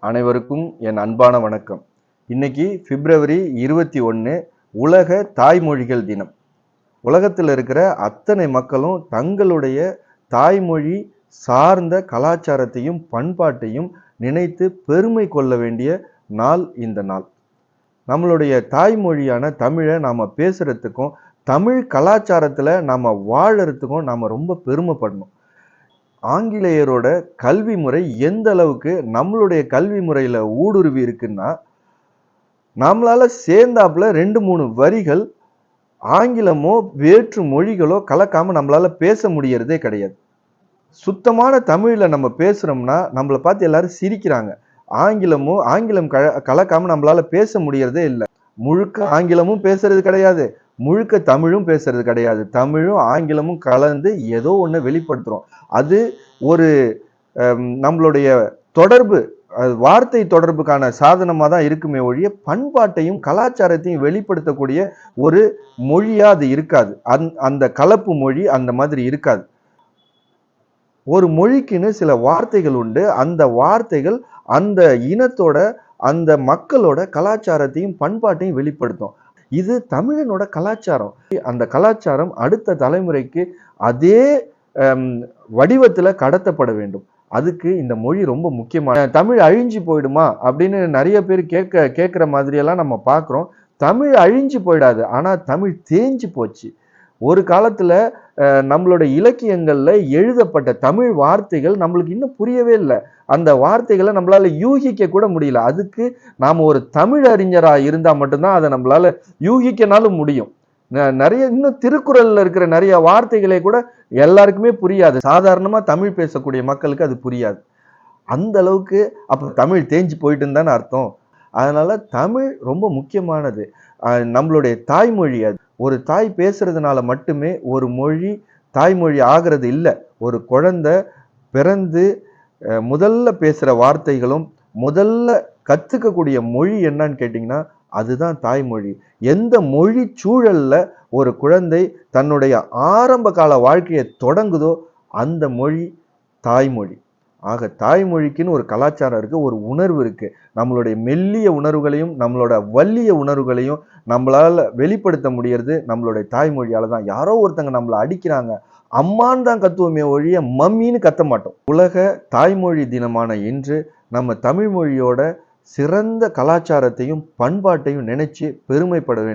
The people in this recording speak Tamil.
அனைவருக்கும் என் அன்பான வணக்கம். இன்னைக்கு பிப்ரவரி இருபத்தி ஒன்று உலக தாய்மொழிகள் தினம். உலகத்தில் இருக்கிற அத்தனை மக்களும் தங்களுடைய தாய்மொழி சார்ந்த கலாச்சாரத்தையும் பண்பாட்டையும் நினைத்து பெருமை கொள்ள வேண்டிய நாள் இந்த நாள். நம்மளுடைய தாய்மொழியான தமிழை நாம் பேசுகிறதுக்கும் தமிழ் கலாச்சாரத்தில் நாம் வாழறதுக்கும் நாம் ரொம்ப பெருமைப்படணும். ஆங்கிலேயரோட கல்வி முறை எந்த அளவுக்கு நம்மளுடைய கல்வி முறையில் ஊடுருவி இருக்குன்னா நம்மளால் சேர்ந்தாப்புல ரெண்டு மூணு வரிகள் ஆங்கிலமோ வேற்று மொழிகளோ கலக்காமல் நம்மளால பேச முடியறதே கிடையாது. சுத்தமான தமிழில் நம்ம பேசுகிறோம்னா நம்மளை பார்த்து எல்லாரும் சிரிக்கிறாங்க. ஆங்கிலமோ ஆங்கிலம் கல கலக்காமல் நம்மளால பேச முடியறதே இல்லை. முழுக்க ஆங்கிலமும் பேசுறது கிடையாது. முழுக்க தமிழும் பேசுறது கிடையாது. தமிழும் ஆங்கிலமும் கலந்து ஏதோ ஒன்று வெளிப்படுத்துறோம். அது ஒரு நம்மளுடைய தொடர்பு அது வார்த்தை தொடர்புக்கான சாதனமாக தான் இருக்குமே ஒழிய பண்பாட்டையும் கலாச்சாரத்தையும் வெளிப்படுத்தக்கூடிய ஒரு மொழியாக அது இருக்காது. அந் அந்த கலப்பு மொழி அந்த மாதிரி இருக்காது. ஒரு மொழிக்குன்னு சில வார்த்தைகள் உண்டு. அந்த வார்த்தைகள் அந்த இனத்தோட அந்த மக்களோட கலாச்சாரத்தையும் பண்பாட்டையும் வெளிப்படுத்தும். இது தமிழனோட கலாச்சாரம். அந்த கலாச்சாரம் அடுத்த தலைமுறைக்கு அதே வடிவத்தில் கடத்தப்பட வேண்டும். அதுக்கு இந்த மொழி ரொம்ப முக்கியமான தமிழ் அழிஞ்சு போயிடுமா அப்படின்னு நிறைய பேர் கேட்க கேட்குற மாதிரியெல்லாம் நம்ம பார்க்குறோம். தமிழ் அழிஞ்சு போயிடாது. ஆனால் தமிழ் தேஞ்சு போச்சு. ஒரு காலத்தில் நம்மளோட இலக்கியங்களில் எழுதப்பட்ட தமிழ் வார்த்தைகள் நம்மளுக்கு இன்னும் புரியவே இல்லை. அந்த வார்த்தைகளை நம்மளால் யூகிக்க கூட முடியல. அதுக்கு நாம் ஒரு தமிழ் அறிஞராக இருந்தால் மட்டும்தான் அதை நம்மளால் யூகிக்கனாலும் முடியும். நிறைய இன்னும் திருக்குறளில் இருக்கிற நிறைய வார்த்தைகளை கூட எல்லாருக்குமே புரியாது. சாதாரணமாக தமிழ் பேசக்கூடிய மக்களுக்கு அது புரியாது. அந்த அளவுக்கு அப்போ தமிழ் தேஞ்சு போயிட்டுன்னு தானே அர்த்தம். அதனால் தமிழ் ரொம்ப முக்கியமானது. நம்மளுடைய தாய்மொழி அது. ஒரு தாய் பேசுறதுனால மட்டுமே ஒரு மொழி தாய்மொழி ஆகிறது இல்லை. ஒரு குழந்தை பிறந்து முதல்ல பேசுகிற வார்த்தைகளும் முதல்ல கற்றுக்கக்கூடிய மொழி என்னன்னு கேட்டிங்கன்னா அதுதான் தாய்மொழி. எந்த மொழி சூழலில் ஒரு குழந்தை தன்னுடைய ஆரம்ப கால வாழ்க்கையை தொடங்குதோ அந்த மொழி தாய்மொழி. ஆக தாய்மொழிக்குன்னு ஒரு கலாச்சாரம் இருக்குது ஒரு உணர்வு இருக்குது நம்மளுடைய மெல்லிய உணர்வுகளையும் நம்மளோட வல்லிய உணர்வுகளையும் நம்மளால் வெளிப்படுத்த முடியறது நம்மளுடைய தாய்மொழியால் தான். யாரோ ஒருத்தங்க நம்மளை அடிக்கிறாங்க. அம்மான்னு தான் கத்துவோமே ஒழிய மம்மின்னு கத்த மாட்டோம். உலக தாய்மொழி தினமான இன்று நம்ம தமிழ் மொழியோட சிறந்த கலாச்சாரத்தையும் பண்பாட்டையும் நினைச்சு பெருமைப்பட வேண்டும்.